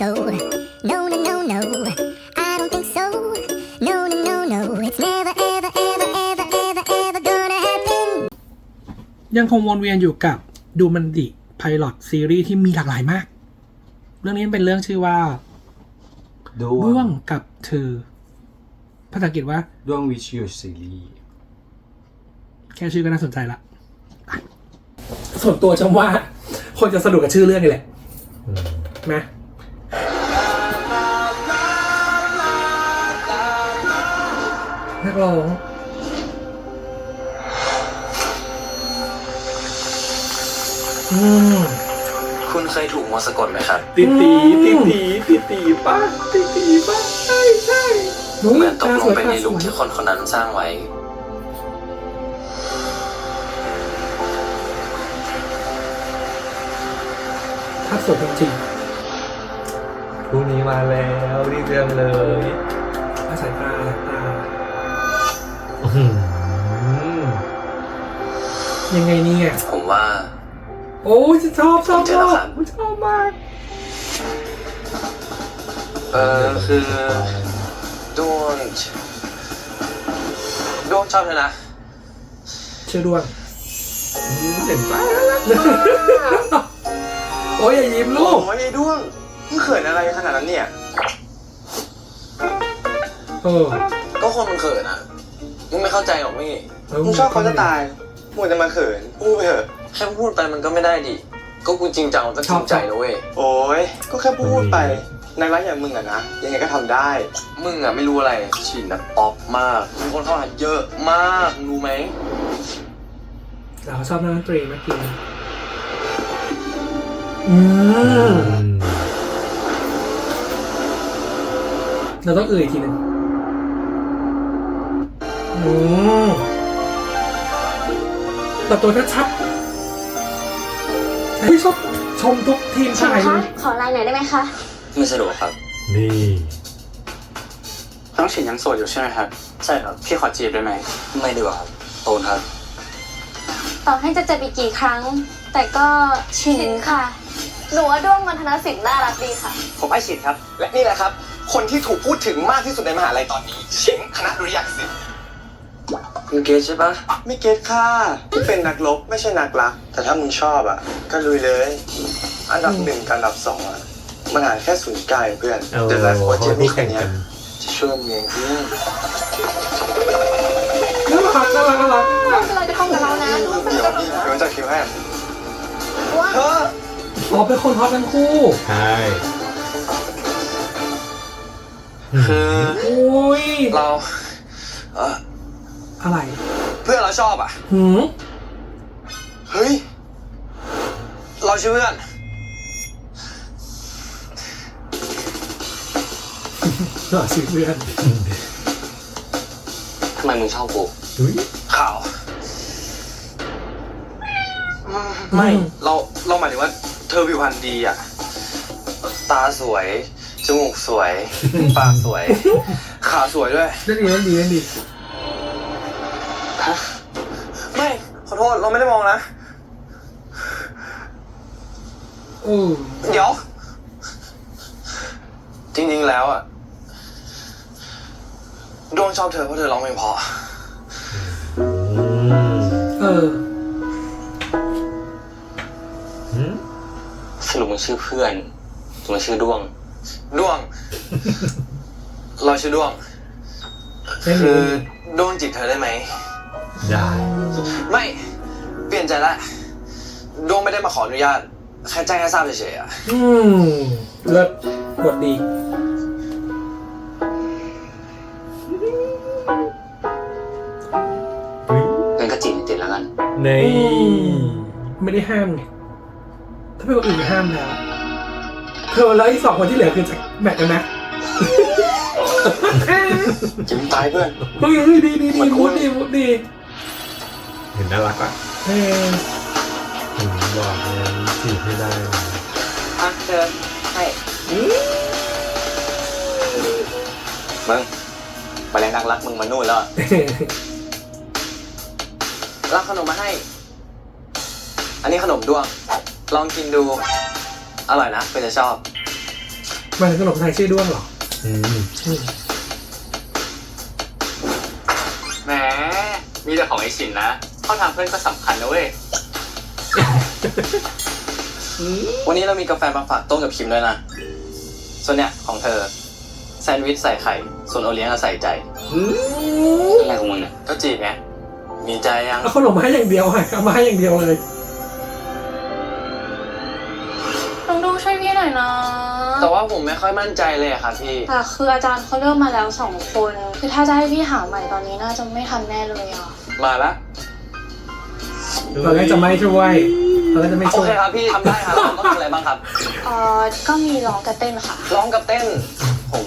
so. No, no, no, no. I don't think so. No, no, no, no. It's never, ever, ever, ever, ever, ever gonna happen. ยังคงวนเวียนอยู่กับดูมันดิไพลอตซีรีส์ที่มีหลากหลายมาก เรื่องนี้เป็นเรื่องชื่อว่าดร่วงกับเธอ ภาษาอังกฤษว่า ดวงวิชยูซีรีส์แค่ชื่อก็น่าสนใจละอะส่วนตัวจำว่า คนจะสนุกกับชื่อเรื่องนี่แหละนะ นักร้องอืมคุณเคยถูกมนต์สะกดไหมครับ ตีตีตีตีตีตีป้าตีตีป้าใช่ใช่เหมือนตกลงไปในตาหลุมสวยที่คนคนนั้นสร้างไว้ ภาพสวยจริงพรุ่งนี้มาแล้วรีบเรื่องเลยๆภาษายตาสา ยตาอื้อหือยังไงเนี่ย ผมว่า โอ้ยชอบชอบเจชออแล้วบครับชอบมาก เออคือดวงดวงชอบเธอนะชื่อดวงเห็นป้าโอ้ยอย่ายิ้มลูก โอ้ยไอ้ด้วงมึงเขินอะไรขนาดนั้นเนี่ย เออ ก็คนมันเขินอะ มึงไม่เข้าใจหรอกมี่มึงชอบเขาจะตายมึงจะมาเขินพูดไปเถอะแค่พูดไปมันก็ไม่ได้ดิก็กูจริงจังก็จริงใจนะเว้ยโอ้ยก็แค่พูดไปนายรักอย่างมึงอะนะยังไงก็ทำได้ มึงอะไม่รู้อะไรฉีดนะป๊อปมากมีคนเข้าหาเยอะมากมึงรู้ไหมเราชอบนักดนตรีเมื่อกี้อืมเราต้องเอ่ยอีกทีหนึ่ง อืมแต่ตัวชัดๆเฮ้ยชอบชมทุกทีมชิมถ่ายเลคะยขอไลน์หน่อยได้ไหมคะ ไม่สะดวกครับ นี่ น้องฉินยังโสดอยู่ใช่ไหมครับ ใช่ครับ พี่ขอจีบได้ไหม ไม่ดีกว่าครับ โตนครับ ต่อให้จะเจออีกกี่ครั้ง แต่ก็ชินค่ะ หนูว่าด้วงมันธนสิทธิ์น่ารักดีค่ะ ผมให้ฉีดครับ และนี่แหละครับ คนที่ถูกพูดถึงมากที่สุดในมหาลัยตอนนี้เฉิงคณะดุริยางคศิลป์ มึงเกตใช่ปะไม่เก็ตค่ะที่เป็นนักรบไม่ใช่นักรัก แต่ถ้ามึงชอบอะ ก็ลุยเลย อันดับหนึ่งกับอันดับสองอะ มันหารแค่ศูนย์กลางเพื่อนเอาเดี๋ยวไลฟ์โค้ชเขาเจพูมี่ดคแข่นงเนี้กัยนจะช่วยมึงเองเพื่อนน่ารักน่ารักน่ารักด้วงจะลอยกระทงกับเรานะด้วงจะลเดี๋อยยวกระทงพี่เดี๋ยวจัดคิวให้ด้วงเธออ๋อเป็นคนฮอตทั้งคู่ใช่คือโอ้ยเราเออ อะไร เพื่อนเราชอบอะ หืมเฮ้ย เราชื่อเพื่อนหล่อชื่อเพื่อนทำไมมึงชอบกูอุ้ยข่าว ไม่ เรา เราหมายถึงว่า เธอผิวพรรณดีอะ ตาสวย จมูกสวย ปากสวย ขาสวยด้วย เล่นดีเล่นดีเล่นดี เราไม่ได้มองนะโอ้เดี๋ยว จริงๆแล้วอะดวงชอบเธอเพราะเธอร้องเพลงเพราะอืมเออหืมสรุปมึงชื่อเพื่อนหรือมึงชื่อด้วง ด้วง เราชื่อด้วงเล่นดีคือเล่นดีด้วงจีบเธอได้ไหม ได้ ไม่เป ลี่ยนใจละด้วงไม่ได้มาขออนุญาต แค่แจ้งให้ทราบเฉยๆอะอืมเลิศบทดีอุ้ยงั้นก็จีบติดแล้วกัน ในไม่ได้ห้ามไงถ้าเป็นคนอื่นห้ามแล้วเธอแล้วอีกสองคนที่เหลือคือจะแมทกันนะจะไม่ตายเพื่อน เฮ้ยเฮ้ยดีดีดีมันคุ้มุนดดีมุดดี เห็นน่ารักอะ เออถึงบอกเลยจีบให้ได้นะอะเธอให้มึงมาแรงนักรักมึงมานู่นแล้วรับขนมมาให้ อันนี้ขนมด้วง ลองกินดู อร่อยนะเป็นจะชอบ มันขนมไทยชื่อด้วงเหรอ อืมอืมแหมมีแต่ของไอชินนะ เข้าทางเพื่อนก็สำคัญนะเว้ย วันนี้เรามีกาแฟมาฝากต้มกับคิมด้วยนะ ส่วนเนี้ยของเธอ แซนด์วิชใส่ไข่ ส่วนโอเลี้ยงอะใส่ใจอะไรของมึงเนี่ยก็จีบไง มีใจยัง เอาขนมมาให้อย่างเดียวค่ะเอามาให้อย่างเดียวเลย น้องดูช่วยพี่หน่อยนะ แต่ว่าผมไม่ค่อยมั่นใจเลยอะค่ะพี่ แต่คืออาจารย์เขาเลือกมาแล้วสองคน คือถ้าจะให้พี่หาใหม่ตอนนี้น่าจะไม่ทันแน่เลยอะ มาละ ตอนแรกจะไม่ช่วยตอนแรกจะไม่โอช่วยเคครับพี่ทำได้ครับผมต้องทำอะไรบ้างครับเออก็มีร้องกับเต้นค่ะ ร้องกับเต้น ผม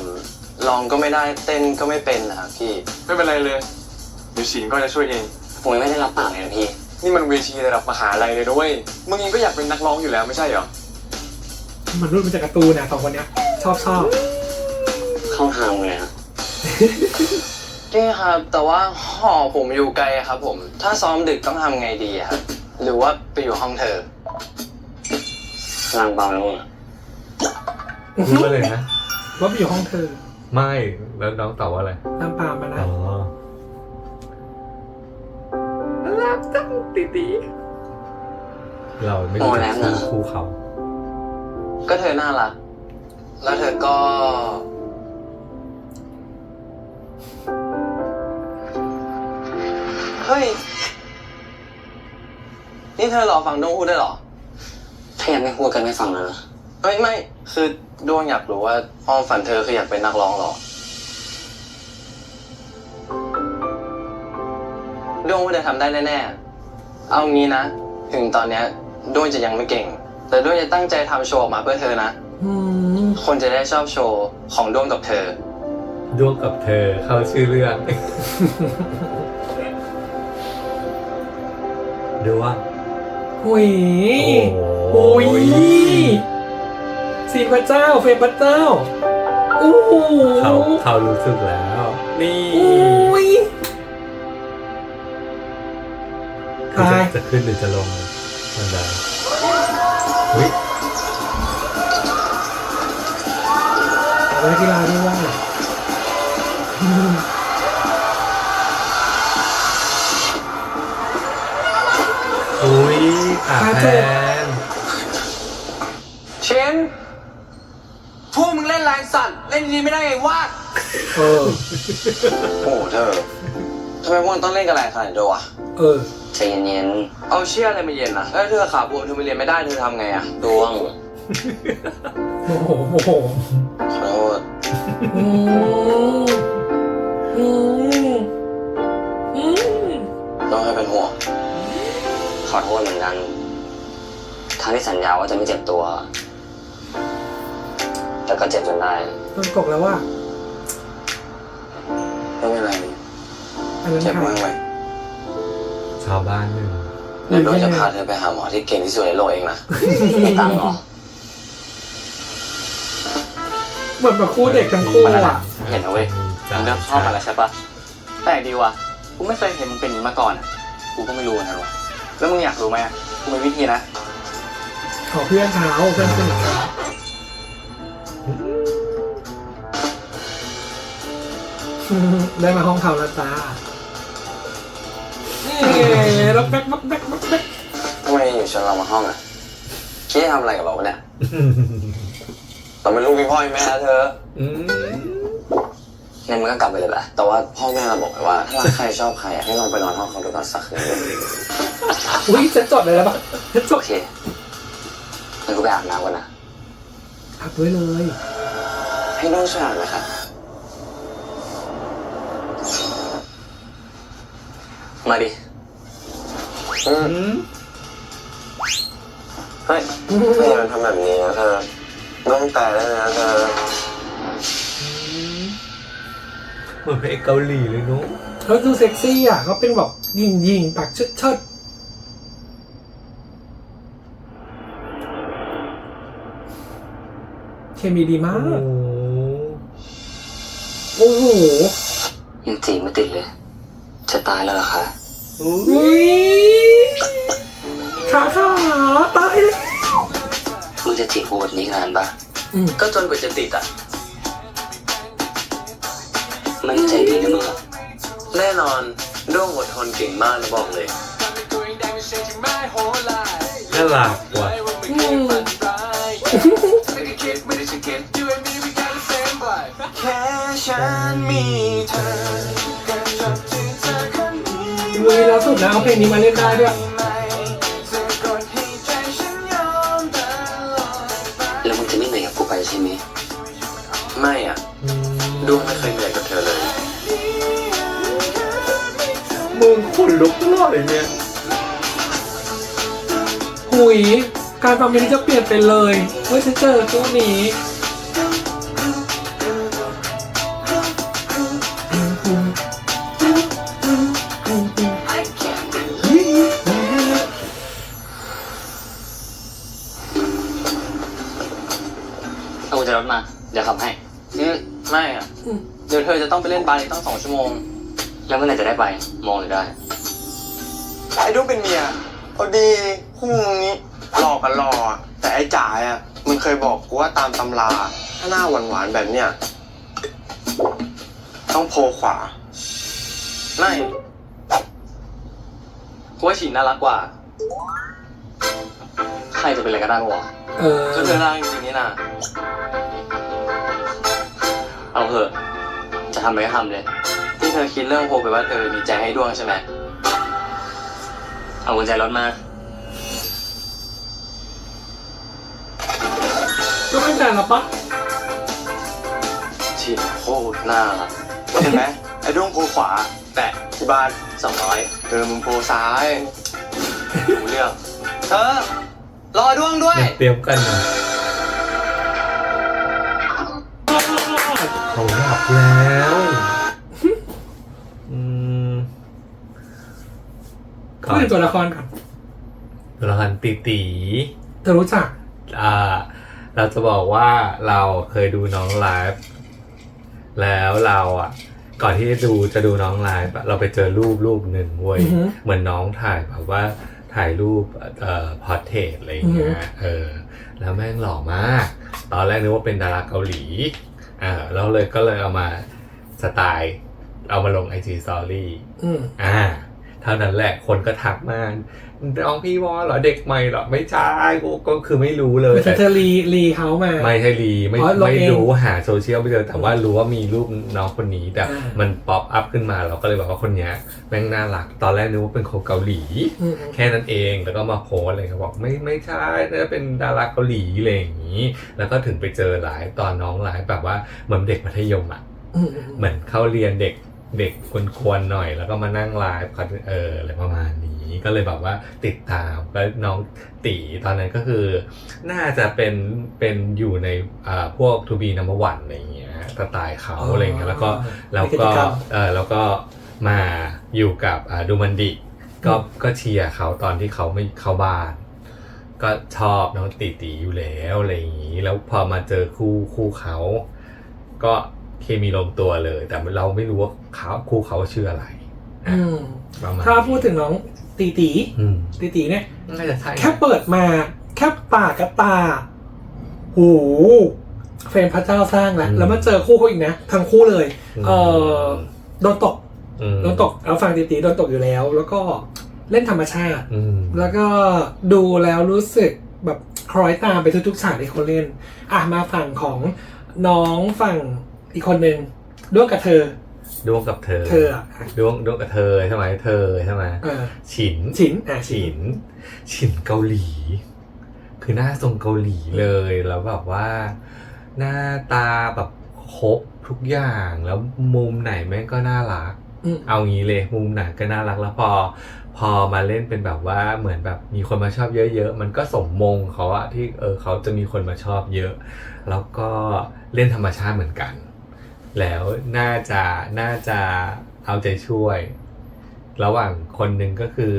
ร้องก็ไม่ได้เต้นก็ไม่เป็นนะครับพี่ไม่เป็นไรเลยเดี๋ยวฉินก็จะช่วยเอง ผมยังไม่ได้รับปากเลยนะพี่นี่มันเวทีระดับมหาลัยเลยด้วยมึงเองก็อยากเป็นนักร้องอยู่แล้วไม่ใช่เหรอ มันรุ่นมาจากการ์ตูนนะสองคนเนี้ยชอบชอบเข้าทางเลยนะ นี่ครับ แต่ว่าหอผมอยู่ไกลอะครับ ผม ถ้าซ้อมดึกต้องทำไงดีอะครับ หรือว่าไปอยู่ห้องเธอ ร่างเบาแล้วมึงอะพูดมาเลยนะ ว่าไปอยู่ห้องเธอไม่แล้วน้องตอบว่าอะไรน้ำปลามานะ อ๋อรักจังตีตีเราไม่รู้จักชื่อคู่เขา ก็เธอน่ารัก แล้วเธอก็ เฮ้ย นี่เธอรอฟังดวงพูดได้วยเหรอ ถ้ายังไม่พูดกันไม่ฟังแล้วนะเฮ้ย ไม่ คือดวงอยากรู้ว่าความฝันเธอคืออยากเป็นนักร้องเหรอ ดวงว่าเธอทำได้แน่ๆ เอางี้นะ ถึงตอนเนี้ยดวงจะยังไม่เก่ง แต่ดวงจะตั้งใจทำโชว์ออกมาเพื่อเธอนะ อืมคนจะได้ชอบโชว์ของดวงกับเธอ ดวงกับเธอเข้าชื่อเรื่อง ดวงหุยโอ้โอ้ยสีพระเจ้าเฟรมพระเจ้าโอ้โหเขาเขารู้สึกแล้ว นี่โอ้ยคือตายจะจะขึ้นหรือจะลงบันไดอุ้ยนักกีฬาด้วยว่า อาแพนเชนพวกมึงเล่นลายสัตว์ เล่นนี้ไม่ได้ไงวะเออ โอ้โหเธอทำไมพวกมึงต้องเล่นกันหลายขนาดนี้ด้วยวะเออ ใจเย็นเอาเชี่ยอะไรมาเย็นนะแล้วเธอขาบวมเธอไปเรียนไม่ได้เธอทำไงอะๆดวงโอ้โหโอ้โหขอโทษอืมอืมอืม ต้องให้เป็นห่วงขอโทษเหมือนกันทั้ งที่สัญญาว่าจะไม่เจ็บตัว แต่ก็เจ็บจนได้โดนกกแล้วว่าไม่เป็นไรอันนั้นเจ็บใครมากไหมชาวบ้านหนึ่งเดี๋ยวโดนจะพาเธอไปหาหมอที่เก่งที่สุดในโลกเองนะไม่ตังค์หรอเหมือนแบบคู่เด็กทั้งคู่อะเห็นนะเว้ยจ้ามึงเริ่มชอบกันแล้วใช่ปะแปลกดีว่ะกูไม่เคยเห็นมึงเป็นอย่างนี้มาก่อนอะกูก็ไม่รู้เหมือนกันว่ะแล้วมึงอยากรู้ไหมอะกูมีวิธีนะ ขอเพื่อนเขาเพื่อนสนิทเขาได้มาห้องเขาแล้วจ้าเอ๊ะแล้วแบ๊กแบ๊กแบ๊กแบ๊กแบ๊กทำไมอยู่ชวนเรามาห้องอะคิดจะทำอะไรกับเราวะเนี่ยเราเป็นลูกพี่พ่อพี่แม่นะเธออืมงั้นมึงก็กลับไปเลยแหละ แต่ว่าพ่อแม่เราบอกไว้ว่า ถ้ารักใครชอบใครอะให้ลองไปนอนห้องเขาดูก่อนสักคืนหนึ่งอุ้ยฉันจดเลยแล้วปะฉันจโอดเค งั้นกูไปอาบน้ำก่อนนะอัดด้วยเลย ให้น้องช่วยอ่านไหมครับมาดิอืมเฮ้ยไม่อย่าทำแบบนี้นะเธอน้องตายแล้วนะเธอเหมือนเพลงเกาหลีเลยเนุ๊กเขาดูเซ็กซี่อะเขาเป็นแบบยิงยิงๆปากเชิดเชิด เคมีดีมาโอ้กโอ้โหยังจีบไม่ติดเลย จะตายแล้วเหรอคะอุ้ยขาขาตายเลยมึงจะจีบกูแบบนี้นานปะอืมก็จนกว่าจะติดอะ มันใจดีนะมึงอะแน่นอนด้วงอดทนเก่งมากนะบอกเลย น่ารักว่ะ มีเธอกับชอบที่เธอคนนี้มือแล้วสุดนะเอาเพลงนี้มาเล่นได้ด้วยไม่สะกดให้ใจฉันยอมตลอดไปแล้วมึงจะไม่เหนื่อยกับกูไปใช่ไหมไม่อะด้วงไม่เคยเหนื่อยกับเธอเลย มึงขนลุกตลอดเลยเนี่ยหุยการฟังเพลงนี้จะเปลี่ยนไปเลยเมื่อฉันเจอคู่นี้ ต้องไปเล่นบาสอีกตั้งสองชั่วโมง แล้วเมื่อไหร่จะได้ไป มองเลยได้ ไอ้ด้วงเป็นเมียเอาดีคู่มึงนี้หลอกกันหลออะแต่ไอ้จ่ายอะมึงเคยบอกกูว่าตามตำรา ถ้าหน้าหวานๆแบบเนี้ยต้องโพขวา ไม่กูว่าฉีนน่ารักกว่า ใครจะเป็นอะไรก็ได้ปะวะเออ ก็เธอน่ารักจริงๆนี่นะเอาเถอะ จะทำอะไรก็ทำเลย ที่เธอคิดเรื่องโพไปว่าเธอมีใจให้ด้วงใช่ไหมเอากุญแจรถมาก็ไม่แต่ละปะฉีนโคตรน่ารักเห็นไหมไอ้ด้วงโพขวาแต่ที่บ้านสองร้อยเออมึงโพซ้ายรู้เรื่องเธอรอด้วงด้วย เตรียมกันนะ แล้วอืมก่อพูดนถึงตัวละครก่อนตัวละครตีตีเธอรู้จัก อ่า เราจะบอกว่าเราเคยดูน้องไลฟ์แล้วเราอะ ก่อนที่จะดูจะดูน้องไลฟ์อะเราไปเจอรูปรูปหนึ่งเว้ย อือฮึเหมือนน้องถ่ายแบบว่าถ่ายรูปเอ่อพอร์เทรตอะไรอย่างเงี้อืย อฮึ เออ แล้วแม่งหล่อมาก ตอนแรกนึกว่าเป็นดาราเกาหลี อ่าแล้วเลยก็เลยเอามาสไตล์เอามาลงไอจีสตอรี่อืมอ่า เท่านั้นแหละคนก็ทักมาก น้องพี่วอเหรอเด็กใหม่เหรอไม่ใช่กูก็คือไม่รู้เลยแต่เธอรีรีเขามาไม่ใช่รีไม่อ๋อลงไม่เองรู้หาโซเชียลไม่เจอแต่ว่ารู้ว่ามีรูปน้องคนนี้แต่อ่ามัมันป๊อปอัพขึ้นมาเราก็เลยบอกว่าคนเนี้ยแม่งน่ารักตอนแรกนึกว่าเป็นคนเกาหลีอืมแค่นั้นเองแล้วก็มาโพสอะไรเขาบอกไม่ไม่ใช่น่าจะเป็นดาราเกาหลีอะไรอย่างนี้ แล้วก็ถึงไปเจอหลายตอนน้องหลายแบบว่าเหมือนเด็กมัธยมอะอืมอืมเหมือนเข้าเรียนเด็ก เด็กควรๆหน่อย แล้วก็มานั่งไลฟ์กันเอออะไรประมาณนี้ก็เลยแบบว่าติดตามแล้วน้องตีตอนนั้นก็คือ น่าจะเป็นเป็นอยู่ในอ่าพวกทูบีนัมเบอร์วันอะไรอย่างเงี้ยสไตล์เขาอะไรอย่างเงี้ยแล้วก็แล้วในกิก็จรรมเออแล้วก็มาอยู่กับอ่าดูมันดิก็ก็เชียร์เขาตอนที่เขาไม่เข้าบ้าน ก็ชอบน้องตีตีอยู่แล้วอะไรอย่างนี้ แล้วพอมาเจอคู่คู่เขา ก็ เคมีลงตัวเลย แต่เราไม่รู้ว่าเขาคู่เขาชื่ออะไรอะอืมประมาณถ้าพูดถึงน้องตีตีอืมตีตีเนี่ย น่าจะใช่นะแค่เปิดมา แค่ปากกับตาโหเฟรมพระเจ้าสร้างแล้วแล้วมาเจอคู่เขาอีกนะทั้งคู่เลย เออโดนตกอืมโดนตกเอาฟังตีตีโดนตกอยู่แล้ว แล้วก็เล่นธรรมชาติ อืมแล้วก็ดูแล้วรู้สึกแบบคล้อยตามไปทุกๆฉากที่เขาเล่น อะมาฝั่งของน้องฝั่ง อีกคนหนึ่งด้วงกับเธอ ดวงกับเธอเธออะดวงดวงกับเธอใช่ไหมเธอใช่ไหมเออฉิน ฉินอะฉิฉิน นฉินเกาหลี คือหน้าทรงเกาหลีเลยแล้วแบบว่า หน้าตาแบบครบทุกอย่างแล้วมุมไหนแม่งก็น่ารัก อืม เอางี้เลยมุมไหนก็น่ารักแล้วพอ พอมาเล่นเป็นแบบว่าเหมือนแบบมีคนมาชอบเยอะๆ มันก็สมมงเขาอะที่เออเขาจะมีคนมาชอบเยอะ แล้วก็เล่นธรรมชาติเหมือนกัน แล้วน่าจะน่าจะเอาใจช่วย ระหว่างคนหนึ่งก็คือ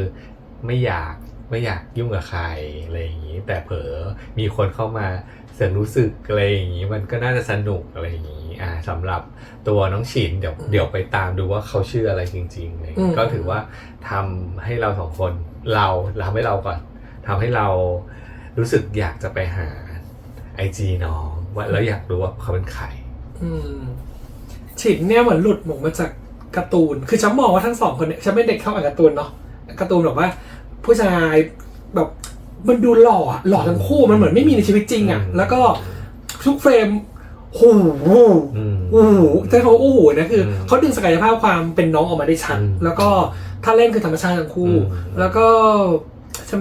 ไม่อยากไม่อยากยุ่งกับใครอะไรอย่างนี้ แต่เผลอมีคนเข้ามาเสริมรู้สึกอะไรอย่างนี้ มันก็น่าจะสนุกอะไรอย่างนี้อ่าสำหรับตัวน้องฉินเดี๋ยวเดี๋ยวไปตามดูว่าเขาชื่ออะไรจริงๆอะไรอย่างนี้ก็ถือว่าทำให้เราสองคนเราทำให้เราก่อนทำให้เรารู้สึกอยากจะไปหาไอจีน้องว่าแล้วอยากรู้ว่าเขาเป็นใครอืม ฉินเนี่ยเหมือนหลุดหมกมาจากการ์ตูน คือฉันมองว่าทั้งสองคนเนี่ยฉันเป็นเด็กเข้าอ่านการ์ตูนเนาะการ์ตูนแบบว่า ผู้ชายแบบมันดูหล่ออะหล่อทั้งคู่มันเหมือนไม่มีในชีวิตจริงอะอืมแล้วก็ทุกเฟรมโอ้โหอืมโอ้โหแต่เขาโอ้โหนะคืออมเขาดึงศักยภาพความเป็นน้องออกมาได้ชัดอืมแล้วก็ถ้าเล่นคือธรรมชาติทั้งคู่อืมแล้วก็ฉัน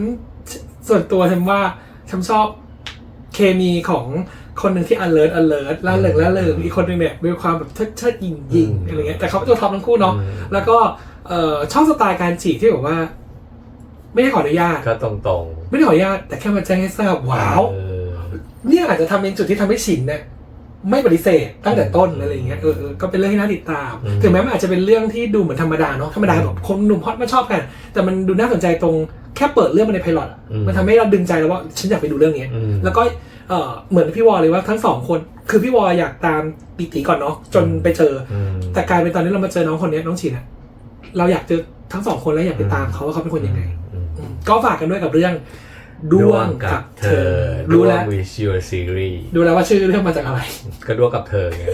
ส่วนตัวฉันว่าฉันชอบเคมีของ คนหนึ่งที่ alert alert ล่าเริงล่าเริงอีกคนหนึ่งเนี่ยมีความแบบเชิดเชิดยิงยิงอะไรเงี้ยแต่เขาตัวท็อปทั้งคู่เนาะอืมแล้วก็เอ่อชอบสไตล์การจีบที่แบบว่า ไม่ได้ขออนุญาตก็ตรงไม่ได้ขออนุญาตแต่แค่มาแจ้งให้ทราบๆว้าวเออเนี่ยอาจจะทำเป็นจุดที่ทำให้ฉินเนี่ยไม่ปฏิเสธตั้งแต่ต้นอะไรอย่างเงี้ยเออเออก็เป็นเรื่องที่น่าติดตามอืมถึงแม้มันอาจจะเป็นเรื่องที่ดูเหมือนธรรมดาเนาะธรรมดาแบบคนหนุ่มฮอตมาชอบกัน แต่มันดูน่าสนใจตรงแค่เปิดเรื่องมาในไพลอตอะมันทำให้เราดึงใจแล้วว่า ฉันอยากไปดูเรื่องนี้อืมแล้วก็ เออเหมือนพี่วอลเลยว่าทั้งสองคน คือพี่วอลอยากตามปีติก่อนเนาะจนไปเจออืมแต่กลายเป็นตอนนี้เรามาเจอน้องคนเนี้ยน้องฉินอะเราอยากเจอทั้งสองคนแล้วอยากไปตามเขาว่าเขาเป็นคนยังไงอืมอืมก็ฝากกันด้วยกับเรื่องดวงกับเธอรู้รู้แล้แล้วววิชยูซีรีส์ดูแล้วว่าชื่อเรื่องมาจากอะไร ก็ดวงกับเธอไง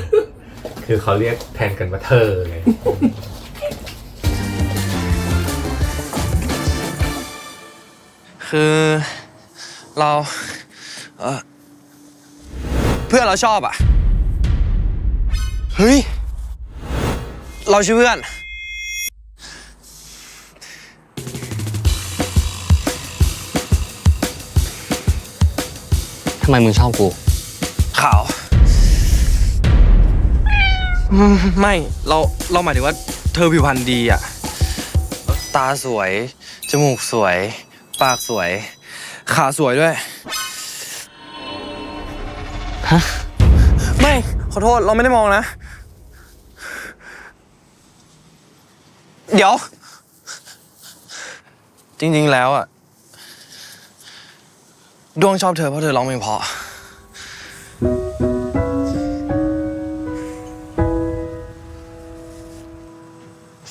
คือเขาเรียกแทนกันว่าเธอไงคือเราเออ เพื่อนเราชอบอะ เฮ้ย เราชื่อเพื่อน ทำไมมึงชอบกู ขาวอืมไม่ เรา เราหมายถึงว่าเธอผิวพรรณดีอะ ตาสวย จมูกสวย ปากสวย ขาสวยด้วย ฮะ ไม่ ขอโทษ เราไม่ได้มองนะ เดี๋ยว จริง ๆ แล้วอะดวงชอบเธอเพราะเธอร้องเพลงเพราะ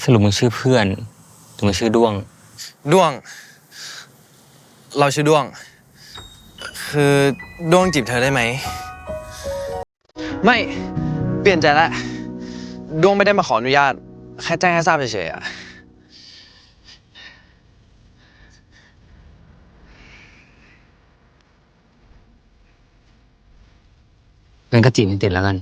สรุปมึงชื่อเพื่อนหรือมึงชื่อด้วง ด้วง เราชื่อด้วง คือด้วงจีบเธอได้ไหม ไม่เปลี่ยนใจแล้วด้วงไม่ได้มาขออนุญาต แค่แจ้งให้ทราบเฉยๆอะงั้นก็จีบให้ติดแล้วกัน